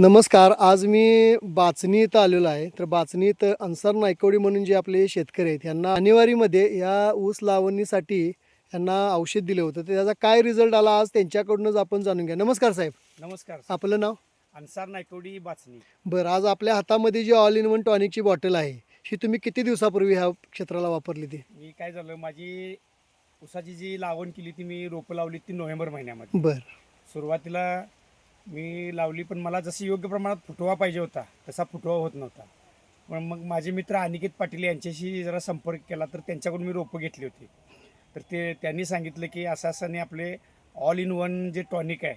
नमस्कार आज मी बाचणी इथं आलेलो आहे. तर बाचणी इथं अन्सार नायकवडी म्हणून जे आपले शेतकरी आहेत यांना जानेवारीमध्ये या ऊस लावणीसाठी यांना औषध दिलं होतं. तर त्याचा काय रिझल्ट आला आज त्यांच्याकडूनच आपण जाणून घ्या नमस्कार साहेब. नमस्कार आपलं नाव? अन्सार नायकवडी बाचणी. बरं आज आपल्या हातामध्ये जी ऑल इन वन टॉनिकची बॉटल आहे ही तुम्ही किती दिवसापूर्वी ह्या क्षेत्राला वापरली ती? मी काय झालं माझी उसाची जी लावण केली ती मी रोपं लावली ती नोव्हेंबर महिन्यामध्ये. बरं. सुरुवातीला मी लावली पण मला जशी योग्य प्रमाणात फुटवा पाहिजे होता तसा फुटवा होत नव्हता. पण मग माझे मित्र अनिकेत पाटील यांच्याशी जरा संपर्क केला तर त्यांच्याकडून मी रोपं घेतली होती. तर ते त्यांनी सांगितलं की असं असं आपले ऑल इन वन जे टॉनिक आहे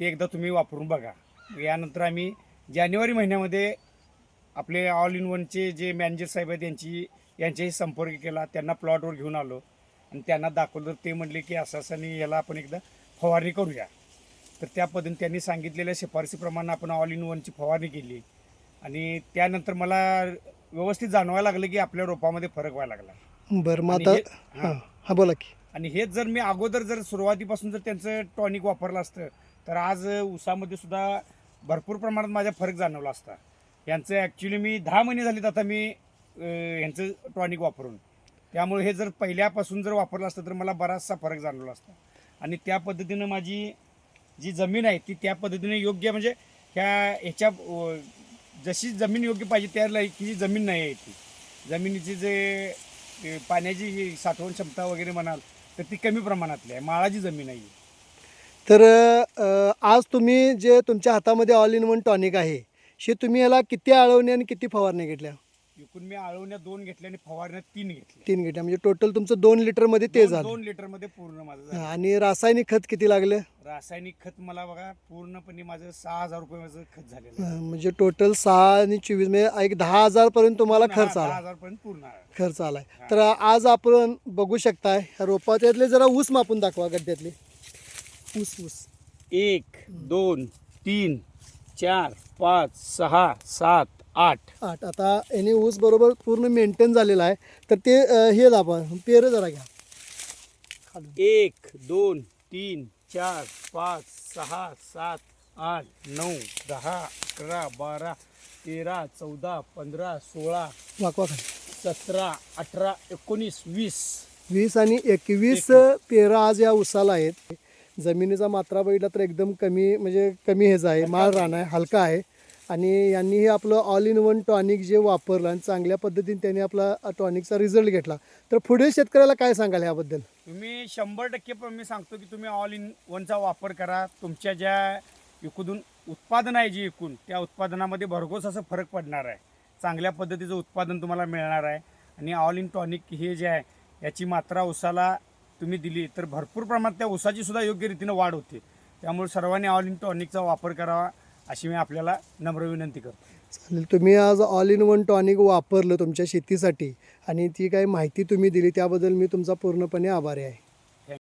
ते एकदा तुम्ही वापरून बघा. यानंतर आम्ही जानेवारी महिन्यामध्ये आपले ऑल इन वनचे जे मॅनेजर साहेब आहेत यांची यांच्याशी संपर्क केला त्यांना प्लॉटवर घेऊन आलो. आणि त्यांना दाखवलं तर ते म्हणले की असं असं आणि याला आपण एकदा फवारणी करूया. तर त्या पद्धतीने त्यांनी सांगितलेल्या शिफारसीप्रमाणे आपण ऑल इन वनची फवारणी केली. आणि त्यानंतर मला व्यवस्थित जाणवायला लागलं की आपल्या रोपामध्ये फरक व्हायला लागला. बरं मग आता हे- बोला की. आणि हेच जर मी अगोदर जर सुरुवातीपासून जर त्यांचं टॉनिक वापरलं असतं तर आज ऊसामध्ये सुद्धा भरपूर प्रमाणात माझा फरक जाणवला असता. यांचं ॲक्च्युली मी दहा महिने झालेत आता मी यांचं टॉनिक वापरून. त्यामुळे हे जर पहिल्यापासून जर वापरलं असतं तर मला बराचसा फरक जाणवला असता. आणि त्या पद्धतीनं माझी जी जमीन आहे ती त्या पद्धतीने योग्य म्हणजे ह्या ह्याच्या जशी जमीन योग्य पाहिजे त्या लायकीची जमीन नाही आहे ती. जमिनीची जे पाण्याची साठवण क्षमता वगैरे म्हणाल तर ती कमी प्रमाणातली आहे. माळाची जमीन आहे. तर आज तुम्ही जे तुमच्या हातामध्ये ऑल इन वन टॉनिक आहे हे तुम्ही याला किती आळवणे आणि किती फवारणी घेतल्या? एकूण मी आळवण्या दोन घेतल्या आणि फवारण्या तीन घेतल्या. तीन घेतल्या. म्हणजे टोटल तुमचं दोन लिटरमध्ये ते झालं. दोन लिटरमध्ये पूर्ण माझं आणि रासायनिक खत किती लागलं? रासायनिक खत मला बघा पूर्णपणे माझं सहा हजार रुपये माझं खत झालेलं आहे. म्हणजे टोटल सहा आणि चोवीस म्हणजे एक दहा हजार पर्यंत तुम्हाला हा, खर्च दहा आला. हजार पर्यंत पूर्ण आहे. खर्च आलाय तर आज आपण बघू शकताय ह्या रोपाच्यातले जरा ऊस मापून दाखवा गड्ड्यातले. ऊस ऊस. एक दोन तीन चार पाच सहा सात आठ. आठ. आता याने ऊस बरोबर पूर्ण मेंटेन झालेला आहे. तर ते अ, हे दाबा पेरं जरा घ्या. खालून. एक दोन तीन चार पाच सहा सात आठ नऊ दहा अकरा बारा तेरा चौदा पंधरा सोळा वाकवा खाली सतरा अठरा एकोणीस वीस. वीस आणि एकवीस पेरा आज या उसाला आहेत. जमिनीचा मात्रा बघितला तर एकदम कमी म्हणजे कमी ह्याचा आहे. माळ रान आहे हलका आहे. आणि यांनी हे आपलं ऑल इन वन टॉनिक जे वापरलं आणि चांगल्या पद्धतीने त्यांनी आपला टॉनिकचा रिझल्ट घेतला. तर पुढे शेतकऱ्याला काय सांगाल याबद्दल? तुम्ही शंभर टक्के पण मी सांगतो की तुम्ही ऑल इन वनचा वापर करा. तुमच्या ज्या एकूण उत्पादन आहे जे एकूण त्या उत्पादनामध्ये भरघोस असं फरक पडणार आहे. चांगल्या पद्धतीचं उत्पादन तुम्हाला मिळणार आहे. आणि ऑल इन टॉनिक हे जे आहे याची मात्रा उसाला तुम्ही दिली तर भरपूर प्रमाणात त्या उसाची सुद्धा योग्य रीतीनं वाढ होते. त्यामुळे सर्वांनी ऑल इन टॉनिकचा वापर करावा. अशी मी आपल्याला नम्र विनंती करतो. चालेल तुम्ही आज ऑल इन वन टॉनिक वापरलं तुमच्या शेतीसाठी आणि ती काही माहिती तुम्ही दिली त्याबद्दल मी तुमचा पूर्णपणे आभारी आहे.